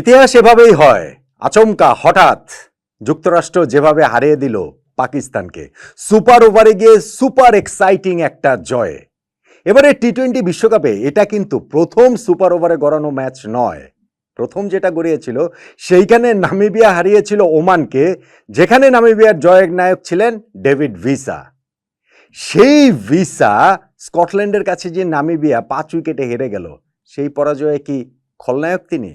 ইতিহাস এভাবেই হয়। আচমকা হঠাৎ যুক্তরাষ্ট্র যেভাবে হারিয়ে দিল পাকিস্তানকে, সুপার ওভারে গিয়ে সুপার এক্সাইটিং একটা জয়। এবারে টি টোয়েন্টি বিশ্বকাপে এটা কিন্তু প্রথম সুপার ওভারে গড়ানো ম্যাচ নয়। প্রথম যেটা গড়িয়েছিল, সেইখানে নামিবিয়া হারিয়েছিল ওমানকে, যেখানে নামিবিয়ার জয়ের নায়ক ছিলেন ডেভিড ভিসা। সেই ভিসা স্কটল্যান্ডের কাছে যে নামিবিয়া পাঁচ উইকেটে হেরে গেল, সেই পরাজয়ে কি খলনায়ক তিনি?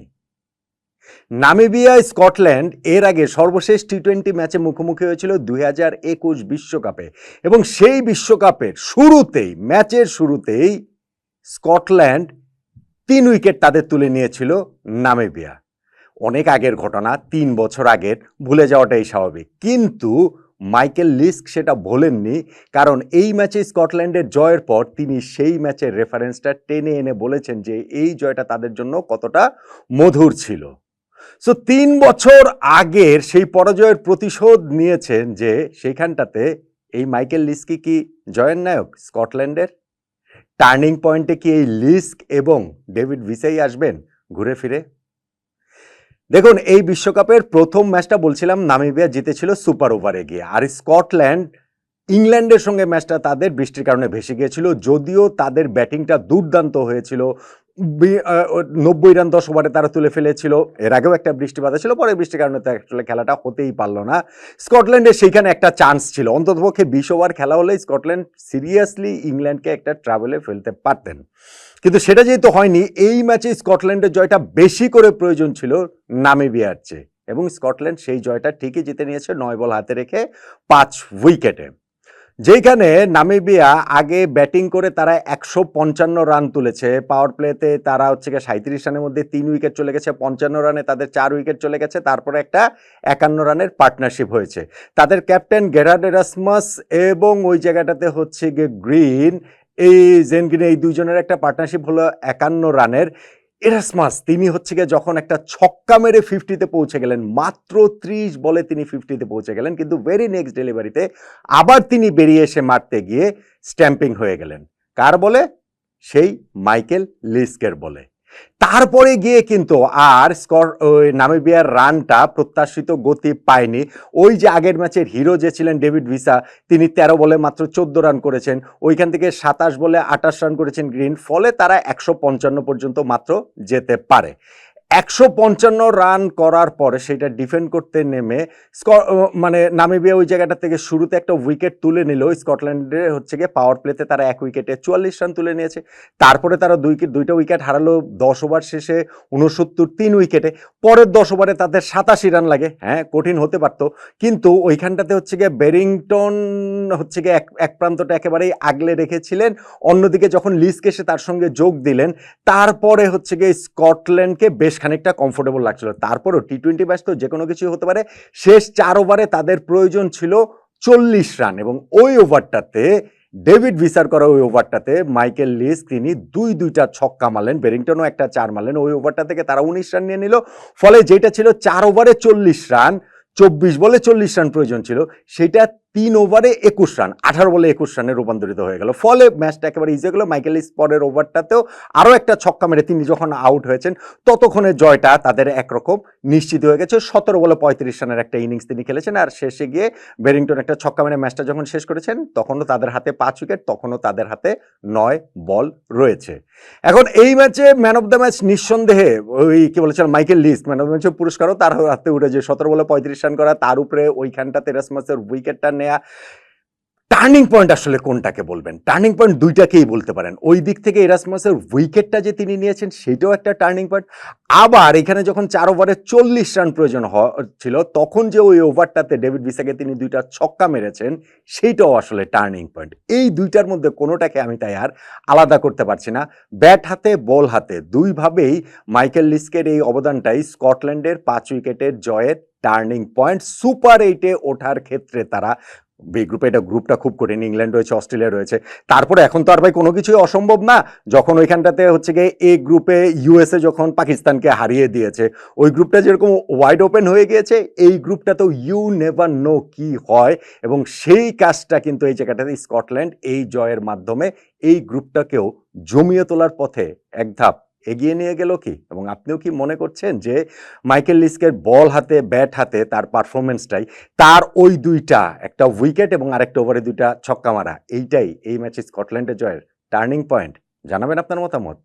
নামিবিয়া, স্কটল্যান্ড এর আগে সর্বশেষ টি টোয়েন্টি ম্যাচে মুখোমুখি হয়েছিল দুই হাজার একুশ বিশ্বকাপে এবং সেই বিশ্বকাপের শুরুতেই, ম্যাচের শুরুতেই স্কটল্যান্ড তিন উইকেট তাদের তুলে নিয়েছিল নামিবিয়া। অনেক আগের ঘটনা, তিন বছর আগের, ভুলে যাওয়াটাই স্বাভাবিক। কিন্তু মাইকেল লিস্ক সেটা ভোলেননি কারণ এই ম্যাচে স্কটল্যান্ডের জয়ের পর তিনি সেই ম্যাচের রেফারেন্সটা টেনে এনে বলেছেন যে এই জয়টা তাদের জন্য কতটা মধুর ছিল। সো তিন বছর আগের সেই পরাজয়ের প্রতিশোধ নিয়েছেন যে সেইখানটাতে এই মাইকেল লিস্কি কি জয়ের নায়ক? স্কটল্যান্ডের? টার্নিং পয়েন্টে কি এই লিস্ক এবং ডেভিড ভিসাই আসবেন ঘুরে ফিরে? দেখুন, এই বিশ্বকাপের প্রথম ম্যাচটা বলছিলাম, নামিবিয়া জিতেছিল সুপার ওভারে গিয়ে। আর স্কটল্যান্ড ইংল্যান্ডের সঙ্গে ম্যাচটা তাদের বৃষ্টির কারণে ভেসে গিয়েছিল, যদিও তাদের ব্যাটিংটা দুর্দান্ত হয়েছিল। নব্বই রান দশ ওভারে তারা তুলে ফেলেছিল। এর আগেও একটা বৃষ্টি বাধা ছিল, পরে বৃষ্টির কারণে আসলে খেলাটা হতেই পারল না। স্কটল্যান্ডের সেইখানে একটা চান্স ছিল, অন্ততপক্ষে বিশ ওভার খেলা হলে স্কটল্যান্ড সিরিয়াসলি ইংল্যান্ডকে একটা ট্রাভেলে ফেলতে পারতেন। কিন্তু সেটা যেহেতু হয়নি, এই ম্যাচে স্কটল্যান্ডের জয়টা বেশি করে প্রয়োজন ছিল নামিবিয়ার চেয়ে। এবং স্কটল্যান্ড সেই জয়টা ঠিকই জিতে নিয়েছে, নয় বল হাতে রেখে পাঁচ উইকেটে। যেখানে নামিবিয়া আগে ব্যাটিং করে তারা একশো পঞ্চান্ন রান তুলেছে। পাওয়ার প্লেতে তারা হচ্ছে গিয়ে সাঁত্রিশ রানের মধ্যে তিন উইকেট চলে গেছে, পঞ্চান্ন রানে তাদের চার উইকেট চলে গেছে, তারপরে একটা একান্ন রানের পার্টনারশিপ হয়েছে। তাদের ক্যাপ্টেন গেরার্ড এরাসমাস এবং ওই জায়গাটাতে হচ্ছে গিয়ে গ্রিন, এই জেনগ্রিন এই দুজনের একটা পার্টনারশিপ হলো একান্ন রানের। এরাসমাস তিনি হচ্ছে গিয়ে যখন একটা ছক্কা মেরে ফিফটিতে পৌঁছে গেলেন, মাত্র ত্রিশ বলে তিনি ফিফটিতে পৌঁছে গেলেন, কিন্তু ভেরি নেক্সট ডেলিভারিতে আবার তিনি বেরিয়ে এসে মারতে গিয়ে স্ট্যাম্পিং হয়ে গেলেন। কার বলে? সেই মাইকেল লিস্কের বলে। তারপরে গিয়ে কিন্তু আর স্কর, ওই নামিবিয়ার রানটা প্রত্যাশিত গতি পায়নি। ওই যে আগের ম্যাচের হিরো যে ছিলেন ডেভিড ভিসা, তিনি তেরো বলে মাত্র চোদ্দ রান করেছেন। ওইখান থেকে সাতাশ বলে আঠাশ রান করেছেন গ্রিন, ফলে তারা একশো পঞ্চান্ন পর্যন্ত মাত্র যেতে পারে। একশো পঞ্চান্ন রান করার পরে সেটা ডিফেন্ড করতে নেমে মানে নামিবিয়া ওই জায়গাটা থেকে শুরুতে একটা উইকেট তুলে নিল। স্কটল্যান্ডে হচ্ছে গিয়ে পাওয়ার প্লেতে তারা এক উইকেটে চুয়াল্লিশ রান তুলে নিয়েছে। তারপরে তারা দুই দুইটা উইকেট হারালো। দশ ওভার শেষে উনসত্তর তিন উইকেটে পরের দশ ওভারে তাদের সাতাশি রান লাগে। হ্যাঁ কঠিন হতে পারতো। কিন্তু ওইখানটাতে হচ্ছে গিয়ে বেরিংটন হচ্ছে গিয়ে এক এক প্রান্তটা একেবারেই আগলে রেখেছিলেন। অন্যদিকে যখন লিস্ক এসে তার সঙ্গে যোগ দিলেন, তারপরে হচ্ছে গিয়ে স্কটল্যান্ডকে বেশ খানিকটা কমফোর্টেবল লাগছিল। তারপরও টি টোয়েন্টি ম্যাচ তো যে কোনো কিছু হতে পারে। শেষ চার ওভারে তাদের প্রয়োজন ছিল চল্লিশ রান এবং ওই ওভারটাতে ডেভিড ভিসার করা ওই ওভারটাতে মাইকেল লিস তিনি দুই দুইটা ছক্কা মারলেন বেরিংটনও একটা চার মারলেন। ওই ওভারটা থেকে তারা উনিশ রান নিয়ে নিল, ফলে যেটা ছিল চার ওভারে চল্লিশ রান, চব্বিশ বলে চল্লিশ রান প্রয়োজন ছিল, সেটা তিন ওভারে একুশ রান আঠারো বলে একুশ রানে রূপান্তরিত হয়ে গেল। ফলে ম্যাচটা একেবারে ইজি গেল। মাইকেল লিস পরের ওভারটাতেও আরও একটা ছক্কা মেরে তিনি যখন আউট হয়েছেন, ততক্ষণে জয়টা তাদের একরকম নিশ্চিত হয়ে গেছে। সতেরো বলে পঁয়ত্রিশ রানের একটা ইনিংস তিনি খেলেছেন আর শেষে গিয়ে বেরিংটন একটা ছক্কা মেরে ম্যাচটা যখন শেষ করেছেন, তখনও তাদের হাতে পাঁচ উইকেট তখনও তাদের হাতে নয় বল রয়েছে। এখন এই ম্যাচে ম্যান অফ দ্য ম্যাচ নিঃসন্দেহে ওই কী বলেছেন মাইকেল লিস্ট ম্যান অফ দ্য ম্যাচের পুরস্কারও তার হাতে উঠেছে। সতেরো বলে পঁয়ত্রিশ রান করা, তার উপরে ওইখানটা তেরাসমাসের উইকেটটা নেয়া টার্নিং পয়েন্ট আসলে কোনটাকে বলবেন? টার্নিং পয়েন্ট দুইটাকেই বলতে পারেন। ওই দিক থেকে এরাসমাসের উইকেটটা যে তিনি নিয়েছেন, সেটাও একটা টার্নিং পয়েন্ট আবার এখানে যখন চার ওভারে চল্লিশ রান প্রয়োজন ছিল, তখন যে ওই ওভারটাতে ডেভিড বিসাকে তিনি দুইটা ছক্কা মেরেছেন সেইটাও আসলে টার্নিং পয়েন্ট এই দুইটার মধ্যে কোনোটাকে আমি তাই আর আলাদা করতে পারছি না। ব্যাট হাতে বল হাতে, দুইভাবেই মাইকেল লিস্কের এই অবদানটাই স্কটল্যান্ডের পাঁচ উইকেটের জয়ের টার্নিং পয়েন্ট সুপার এইটে ওঠার ক্ষেত্রে তারা বি গ্রুপে এটা গ্রুপটা খুব কঠিন। ইংল্যান্ড রয়েছে অস্ট্রেলিয়া রয়েছে। তারপরে এখন তো আর ভাই কোনো কিছুই অসম্ভব না। যখন ওইখানটাতে হচ্ছে গিয়ে এ গ্রুপে ইউএসএ যখন পাকিস্তানকে হারিয়ে দিয়েছে, ওই গ্রুপটা যেরকম ওয়াইড ওপেন হয়ে গিয়েছে, এই গ্রুপটা তো ইউ নেভার নো কি হয়। এবং সেই কাজটা কিন্তু এই জায়গাটাতে স্কটল্যান্ড এই জয়ের মাধ্যমে এই গ্রুপটাকেও জমিয়ে তোলার পথে এক ধাপ এগিয়ে নিয়ে গেল কি? এবং আপনিও কি মনে করছেন যে মাইকেল লিস্কের বল হাতে, ব্যাট হাতে তার পারফরমেন্সটাই তার ওই দুইটা, একটা উইকেট এবং আরেকটা ওভারে দুইটা ছক্কা মারা, এইটাই এই ম্যাচে স্কটল্যান্ডের জয়ের টার্নিং পয়েন্ট। জানাবেন আপনার মতামত।